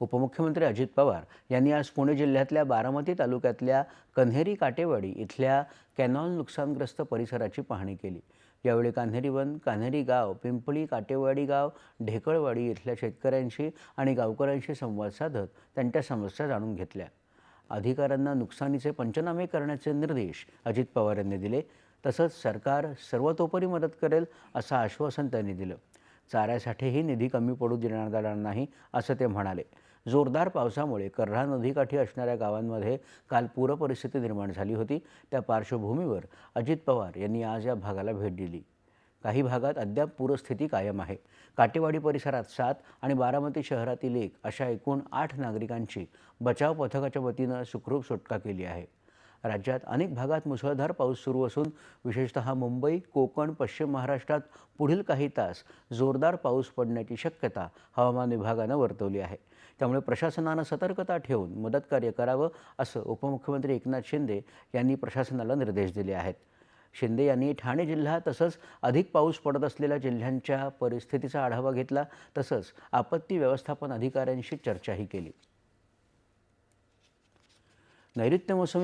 उपमुख्यमंत्री अजित पवार यांनी आज पुणे जिल्ह्यातल्या बारामती तालुक्यातल्या कन्हेरी काटेवाडी इथल्या कॅनॉल नुकसानग्रस्त परिसराची पाहणी केली. यावेळी कान्हेरी वन कान्हेरी गाव पिंपळी काटेवाडी गाव ढेकळवाडी इथल्या शेतकऱ्यांशी आणि गावकऱ्यांशी संवाद साधत त्यांच्या समस्या जाणून घेतल्या. अधिकाऱ्यांना नुकसानीचे पंचनामे करण्याचे निर्देश अजित पवार यांनी दिले. तसंच सरकार सर्वतोपरी मदत करेल असं आश्वासन त्यांनी दिलं. चाऱ्यासाठीही निधी कमी पडू देणार जाणार नाही असं ते म्हणाले. जोरदार पावसामुळे कर्हा नदीकाठी असणाऱ्या गावांमध्ये काल पूरपरिस्थिती निर्माण झाली होती. त्या पार्श्वभूमीवर अजित पवार यांनी आज या भागाला भेट दिली. काही भागात अद्याप पूरस्थिती कायम आहे. काटेवाडी परिसरात सात आणि बारामती शहरातील एक अशा एकूण आठ नागरिकांची बचाव पथकाच्या वतीनं सुखरूप सुटका केली आहे. राज्यात अनेक भागात मुसळधार पाऊस सुरू असून विशेषतः मुंबई कोकण पश्चिम महाराष्ट्रात पुढील काही तास जोरदार पाऊस पडण्याची शक्यता हवामान विभागानं वर्तवली आहे. त्यामुळे प्रशासनानं सतर्कता ठेवून मदतकार्य करावं असं उपमुख्यमंत्री एकनाथ शिंदे यांनी प्रशासनाला निर्देश दिले आहेत. शिंदे यांनी ठाणे जिल्हा तसंच अधिक पाऊस पडत असलेल्या जिल्ह्यांच्या परिस्थितीचा आढावा घेतला तसंच आपत्ती व्यवस्थापन अधिकाऱ्यांशी चर्चाही केली. नैऋत्य मोसमी